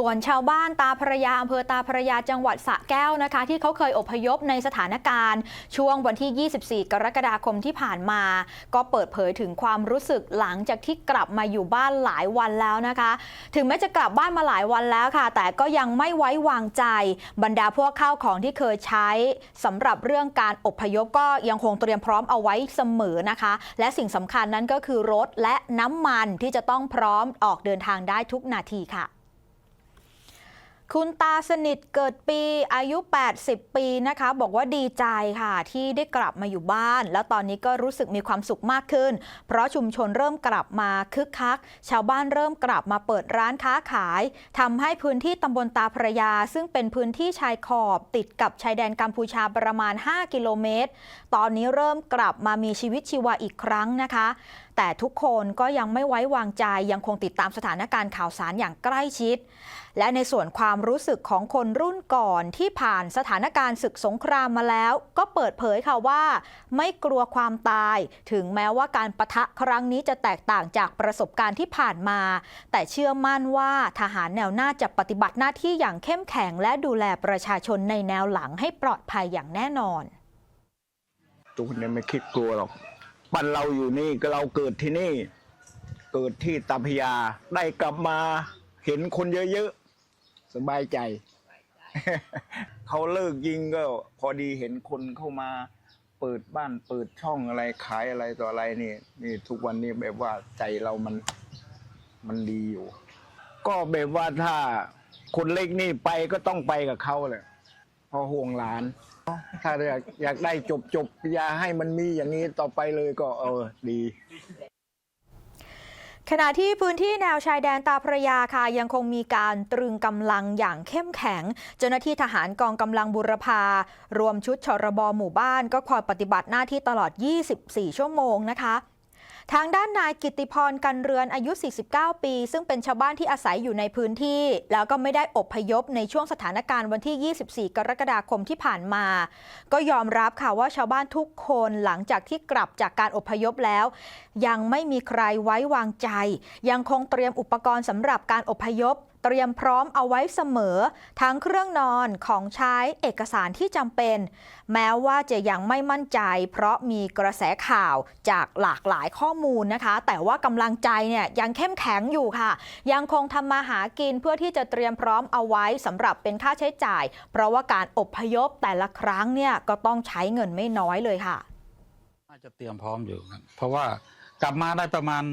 ส่วนชาวบ้านตาพระยาอำเภอตาพระยาจังหวัดสระแก้วนะคะ ที่เขาเคยอพยพในสถานการณ์ ช่วงวันที่ 24 กรกฎาคมที่ผ่านมา ก็เปิดเผยถึงความรู้สึกหลังจากที่กลับมาอยู่บ้านหลายวันแล้วนะคะ ถึงแม้จะกลับบ้านมาหลายวันแล้วค่ะ แต่ก็ยังไม่ไว้วางใจ บรรดาพวกข้าวของที่เคยใช้สำหรับเรื่องการอพยพก็ยังคงเตรียมพร้อมเอาไว้เสมอนะคะ และสิ่งสำคัญนั้นก็คือรถและน้ำมันที่จะต้องพร้อมออกเดินทางได้ทุกนาทีค่ะ คุณตาสนิทเกิดปีอายุ 80 ปีนะคะ บอกว่าดีใจค่ะ ที่ได้กลับมาอยู่บ้าน แล้วตอนนี้ก็รู้สึกมีความสุขมากขึ้น เพราะชุมชนเริ่มกลับมาคึกคัก ชาวบ้านเริ่มกลับมาเปิดร้านค้าขายทำให้พื้นที่ตำบลตาพระยา ซึ่งเป็นพื้นที่ชายขอบติดกับชายแดนกัมพูชาประมาณ 5 กิโลเมตร ตอนนี้เริ่มกลับมามีชีวิตชีวาอีกครั้งนะคะ แต่ทุกคนก็ยังไม่ไว้วางใจยังคงติดตามสถานการณ์ข่าวสารอย่างใกล้ชิด และในส่วนความรู้สึกของคนรุ่นก่อนที่ผ่านสถานการณ์ศึกสงครามมาแล้ว ก็เปิดเผยค่ะว่า ไม่กลัวความตาย ถึงแม้ว่าการประทะครั้งนี้จะแตกต่างจากประสบการณ์ที่ผ่านมา แต่เชื่อมั่นว่าทหารแนวหน้าจะปฏิบัติหน้าที่อย่างเข้มแข็ง และดูแลประชาชนในแนวหลังให้ปลอดภัยอย่างแน่นอน ตูนเนี่ยไม่คิดกลัวหรอก บ้านเราอยู่นี่ก็เราเกิดที่นี่ เกิดที่ตาพยา ได้กลับมาเห็นคนเยอะๆสบายใจ เขาเลิกยิงก็ พอดีเห็นคนเข้ามา เปิดบ้านเปิดช่องอะไรขายอะไรต่ออะไรนี่ นี่ทุกวันนี้แบบว่าใจเรามันมันดีอยู่ ก็แบบว่าถ้าคนเล็กนี่ไปก็ต้องไปกับเขาแหละ พอห่วงหลาน ถ้าอยากอยากได้จบจบๆอย่าให้มันมีอย่างนี้ต่อไปเลยก็เออดีขณะที่พื้นที่แนวชายแดนตาพระยาค่ะยังคงมีการตรึงกำลังอย่างเข้มแข็ง เจ้าหน้าที่ทหารกองกำลังบุรพา รวมชุดชรบหมู่บ้านก็คอยปฏิบัติหน้าที่ตลอด 24 ชั่วโมงนะคะ ทางด้านนายกิติพรกันเรือนอายุ 49 ปี ซึ่งเป็นชาวบ้านที่อาศัยอยู่ในพื้นที่ แล้วก็ไม่ได้อบพยพในช่วงสถานการณ์วันที่ 24 กรกฎาคมที่ผ่านมา ก็ยอมรับค่ะว่าชาวบ้านทุกคนหลังจากที่กลับจากการอพยพแล้ว ยังไม่มีใครไว้วางใจ ยังคงเตรียมอุปกรณ์สำหรับการอพยพเตรียมพร้อมเอาไว้เสมอ ทั้งเครื่องนอนของใช้เอกสารที่จำเป็น แม้ว่าจะยังไม่มั่นใจ เพราะมีกระแสข่าวจากหลากหลายข้อมูลนะคะ แต่ว่ากำลังใจเนี่ยยังเข้มแข็งอยู่ค่ะ ยังคงทำมาหากินเพื่อที่จะเตรียมพร้อมเอาไว้สำหรับเป็นค่าใช้จ่าย เพราะว่าการอบพยพแต่ละครั้งเนี่ยก็ต้องใช้เงินไม่น้อยเลยค่ะน่าจะเตรียมพร้อมอยู่ครับเพราะว่ากลับมาได้ประมาณ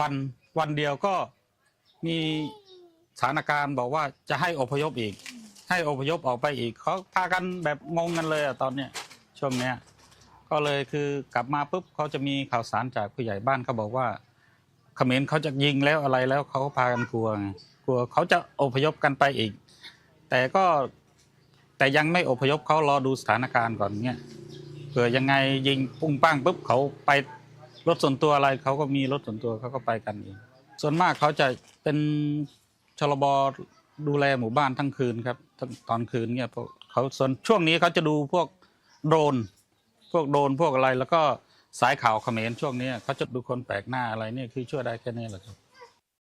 วันวันเดียวก็มี ถานการณ์บอกว่าจะให้อพยพอีก ให้อพยพออกไปอีกเขาพากันแบบงงกันเลยอะตอนเนี้ยช่วงเนี้ยก็เลยคือกลับมาปุ๊บเขาจะมีข่าวสารจากผู้ใหญ่บ้านเขาบอกว่าเขมรเขาจะยิงแล้วอะไรแล้วเขาก็พากันกลัวไงกลัวเขาจะอพยพกันไปอีก แต่ก็แต่ยังไม่อพยพเขารอดูสถานการณ์ก่อนเงี้ยเผื่อยังไงยิงปุ้งปั้งปุ๊บเขาไปรถส่วนตัวอะไรเขาก็มีรถส่วนตัวเขาก็ไปกันเองส่วนมากเขาจะเป็น ชลบดูแลหมู่บ้านทั้งคืนครับตอนคืนเนี่ยเขาส่วนช่วงนี้เขาจะดูพวกโดรนพวกโดรนพวกอะไร แล้วก็สายข่าวเขมรช่วงนี้เขาจะดูคนแปลกหน้าอะไรเนี่ยคือช่วยได้แค่นี้แหละครับ